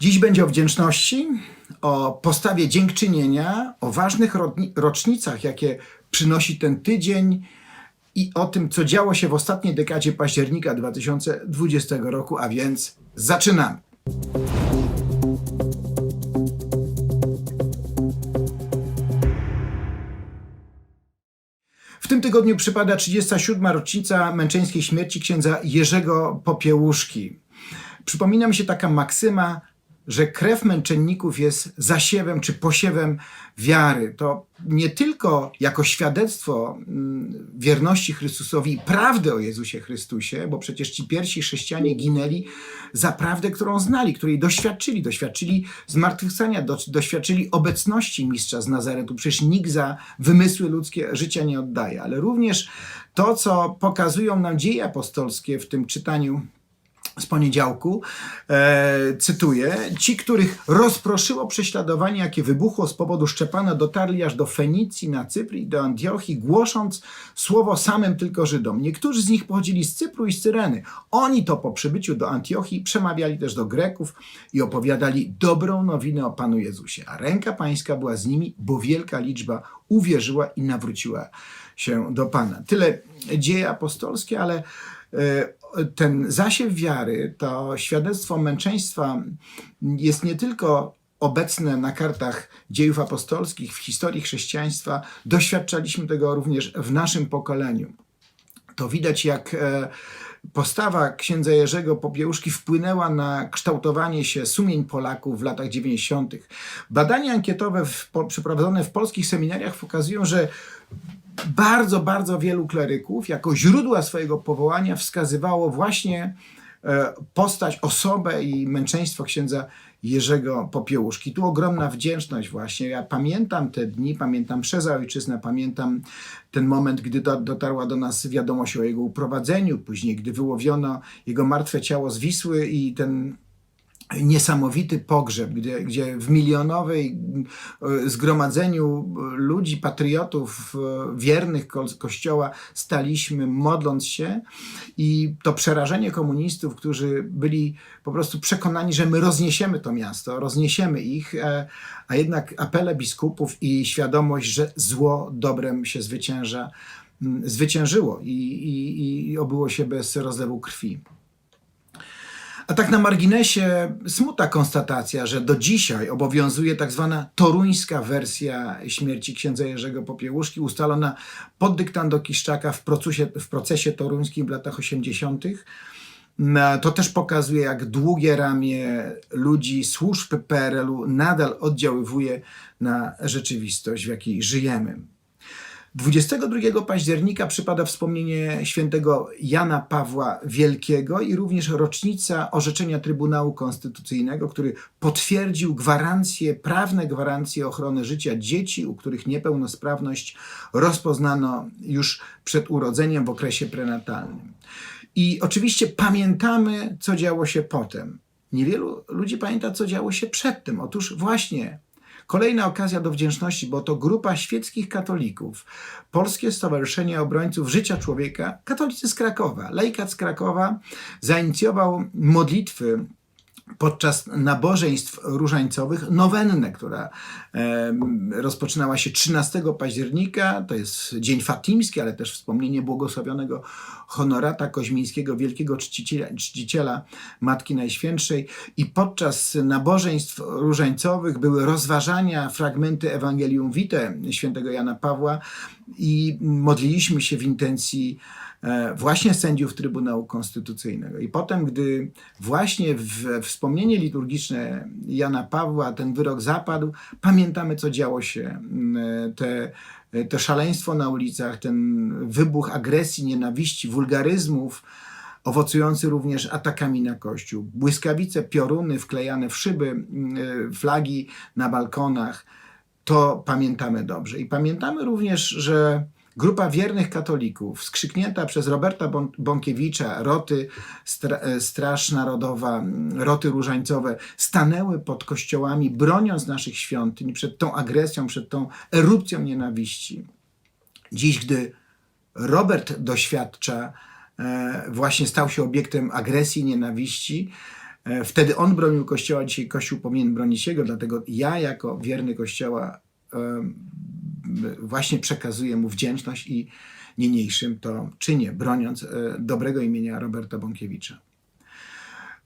Dziś będzie o wdzięczności, o postawie dziękczynienia, o ważnych rocznicach, jakie przynosi ten tydzień i o tym, co działo się w ostatniej dekadzie października 2020 roku, a więc zaczynamy. W tym tygodniu przypada 37. rocznica męczeńskiej śmierci księdza Jerzego Popiełuszki. Przypomina mi się taka maksyma, że krew męczenników jest zasiewem czy posiewem wiary. To nie tylko jako świadectwo mm, wierności Chrystusowi i prawdy o Jezusie Chrystusie, bo przecież ci pierwsi chrześcijanie ginęli za prawdę, którą znali, której doświadczyli. Doświadczyli zmartwychwstania, do, doświadczyli obecności mistrza z Nazaretu. Przecież nikt za wymysły ludzkie życia nie oddaje, ale również to, co pokazują nam dzieje apostolskie w tym czytaniu z poniedziałku, e, cytuję, ci, których rozproszyło prześladowanie, jakie wybuchło z powodu Szczepana, dotarli aż do Fenicji, na Cypr i do Antiochii, głosząc słowo samym tylko Żydom. Niektórzy z nich pochodzili z Cypru i z Cyreny. Oni to po przybyciu do Antiochii przemawiali też do Greków i opowiadali dobrą nowinę o Panu Jezusie. A ręka pańska była z nimi, bo wielka liczba uwierzyła i nawróciła się do Pana. Tyle dzieje apostolskie, ale ten zasiew wiary, to świadectwo męczeństwa jest nie tylko obecne na kartach dziejów apostolskich, w historii chrześcijaństwa, doświadczaliśmy tego również w naszym pokoleniu. To widać, jak e, postawa księdza Jerzego Popiełuszki wpłynęła na kształtowanie się sumień Polaków w latach 90. Badania ankietowe w, po, przeprowadzone w polskich seminariach pokazują, że bardzo, bardzo wielu kleryków jako źródła swojego powołania wskazywało właśnie e, postać, osobę i męczeństwo księdza Jerzego Popiełuszki. Tu ogromna wdzięczność właśnie. Ja pamiętam te dni, pamiętam przez ojczyznę, pamiętam ten moment, gdy do, dotarła do nas wiadomość o jego uprowadzeniu, później gdy wyłowiono jego martwe ciało z Wisły i ten niesamowity pogrzeb, gdzie, gdzie w milionowej e, zgromadzeniu ludzi, patriotów, e, wiernych ko- Kościoła staliśmy modląc się i to przerażenie komunistów, którzy byli po prostu przekonani, że my rozniesiemy to miasto, rozniesiemy ich, e, a jednak apele biskupów i świadomość, że zło dobrem się zwycięża, zwyciężyło i, i, i obyło się bez rozlewu krwi. A tak na marginesie smutna konstatacja, że do dzisiaj obowiązuje tak zwana toruńska wersja śmierci księdza Jerzego Popiełuszki, ustalona pod dyktando Kiszczaka w procesie, w procesie toruńskim w latach 80. No, To też pokazuje, jak długie ramię ludzi służb PRL-u nadal oddziaływuje na rzeczywistość, w jakiej żyjemy. 22 października przypada wspomnienie świętego Jana Pawła Wielkiego i również rocznica orzeczenia Trybunału Konstytucyjnego, który potwierdził gwarancje, prawne gwarancje ochrony życia dzieci, u których niepełnosprawność rozpoznano już przed urodzeniem w okresie prenatalnym. I oczywiście pamiętamy, co działo się potem. Niewielu ludzi pamięta, co działo się przedtem. Otóż właśnie Kolejna okazja do wdzięczności, bo to grupa świeckich katolików, Polskie Stowarzyszenie Obrońców Życia Człowieka, katolicy z Krakowa, lejkat z Krakowa, zainicjował modlitwy podczas nabożeństw różańcowych nowennę, która rozpoczynała się 13 października, to jest dzień fatimski, ale też wspomnienie błogosławionego honorata koźmińskiego, wielkiego czciciela, czciciela Matki Najświętszej. I podczas nabożeństw różańcowych były rozważania, fragmenty Ewangelium Vitae świętego Jana Pawła. I modliliśmy się w intencji właśnie sędziów Trybunału Konstytucyjnego. I potem, gdy właśnie w wspomnienie liturgiczne Jana Pawła ten wyrok zapadł, pamiętamy, co działo się. Mm, Te, te szaleństwo na ulicach, ten wybuch agresji, nienawiści, wulgaryzmów, owocujący również atakami na kościół. Błyskawice, pioruny wklejane w szyby, mm, flagi na balkonach to pamiętamy dobrze. I pamiętamy również, że grupa wiernych katolików, skrzyknięta przez Roberta Bąkiewicza, roty Stra- e, Straż Narodowa, roty różańcowe, stanęły pod kościołami, broniąc naszych świątyń przed tą agresją, przed tą erupcją nienawiści. Dziś, gdy Robert doświadcza, e, właśnie stał się obiektem agresji, nienawiści, E, Wtedy on bronił Kościoła, dzisiaj Kościół powinien bronić jego, dlatego ja jako wierny Kościoła właśnie przekazuję mu wdzięczność i niniejszym to czynię, broniąc e, dobrego imienia Roberta Bąkiewicza.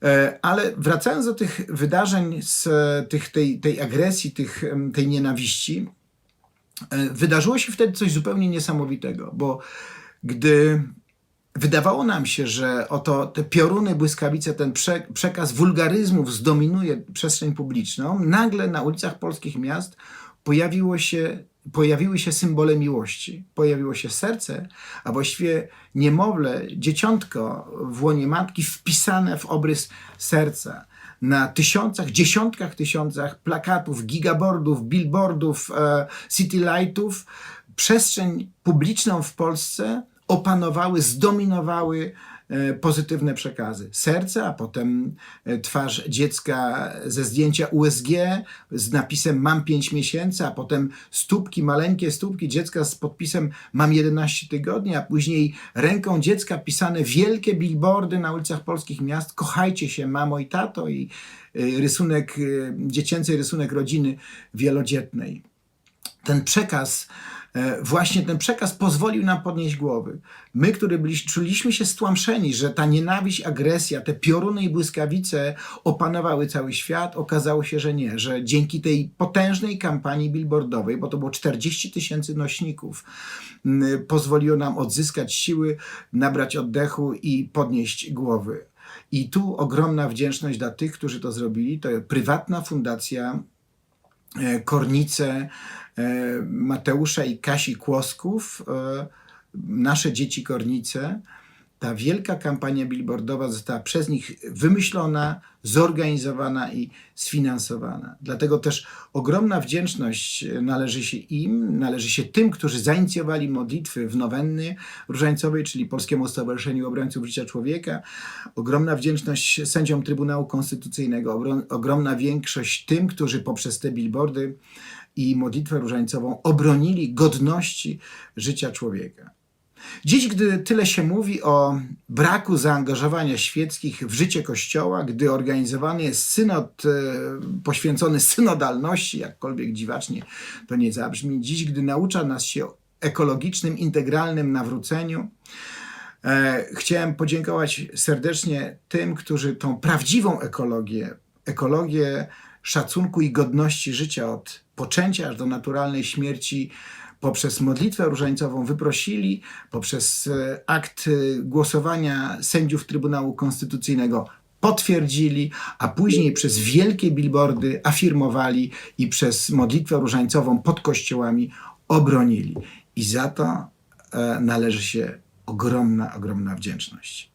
E, Ale wracając do tych wydarzeń, z e, tych, tej, tej agresji, tych, tej nienawiści, wydarzyło się wtedy coś zupełnie niesamowitego, bo gdy wydawało nam się, że oto te pioruny, błyskawice, ten prze, przekaz wulgaryzmów zdominuje przestrzeń publiczną, nagle na ulicach polskich miast pojawiło się, pojawiły się symbole miłości. Pojawiło się serce, a właściwie niemowlę, dzieciątko w łonie matki wpisane w obrys serca. Na tysiącach, dziesiątkach tysiącach plakatów, gigaboardów, billboardów, e, citylightów przestrzeń publiczną w Polsce opanowały, zdominowały pozytywne przekazy. Serce, a potem e, twarz dziecka ze zdjęcia USG z napisem mam 5 miesięcy, a potem stópki, maleńkie stópki dziecka z podpisem mam 11 tygodni, a później ręką dziecka pisane wielkie billboardy na ulicach polskich miast. Kochajcie się, mamo i tato i e, rysunek, e, dziecięcy rysunek rodziny wielodzietnej ten przekaz, e, właśnie ten przekaz pozwolił nam podnieść głowy. My, którzy byli, czuliśmy się stłamszeni, że ta nienawiść, agresja, te pioruny i błyskawice opanowały cały świat, okazało się, że nie, że dzięki tej potężnej kampanii billboardowej, bo to było 40 tysięcy nośników, pozwoliło nam odzyskać siły, nabrać oddechu i podnieść głowy. I tu ogromna wdzięczność dla tych, którzy to zrobili. To prywatna fundacja e, Kornice e, Mateusza i Kasi Kłosków, e, nasze dzieci Kornice. Ta wielka kampania billboardowa została przez nich wymyślona, zorganizowana i sfinansowana. Dlatego też ogromna wdzięczność należy się im, należy się tym, którzy zainicjowali modlitwy w nowenny różańcowej, czyli Polskiemu Stowarzyszeniu Obrońców Życia Człowieka. Ogromna wdzięczność sędziom Trybunału Konstytucyjnego, ogrom- ogromna większość tym, którzy poprzez te billboardy i modlitwę różańcową obronili godności życia człowieka. Dziś, gdy tyle się mówi o braku zaangażowania świeckich w życie Kościoła, gdy organizowany jest synod e, poświęcony synodalności, jakkolwiek dziwacznie to nie zabrzmi, dziś, gdy naucza nas się ekologicznym, integralnym nawróceniu, e, chciałem podziękować serdecznie tym, którzy tą prawdziwą ekologię, ekologię szacunku i godności życia od poczęcia aż do naturalnej śmierci poprzez modlitwę różańcową wyprosili, poprzez e, akt e, głosowania sędziów Trybunału Konstytucyjnego potwierdzili, a później przez wielkie billboardy afirmowali i przez modlitwę różańcową pod kościołami obronili. I za to e, należy się ogromna, ogromna wdzięczność.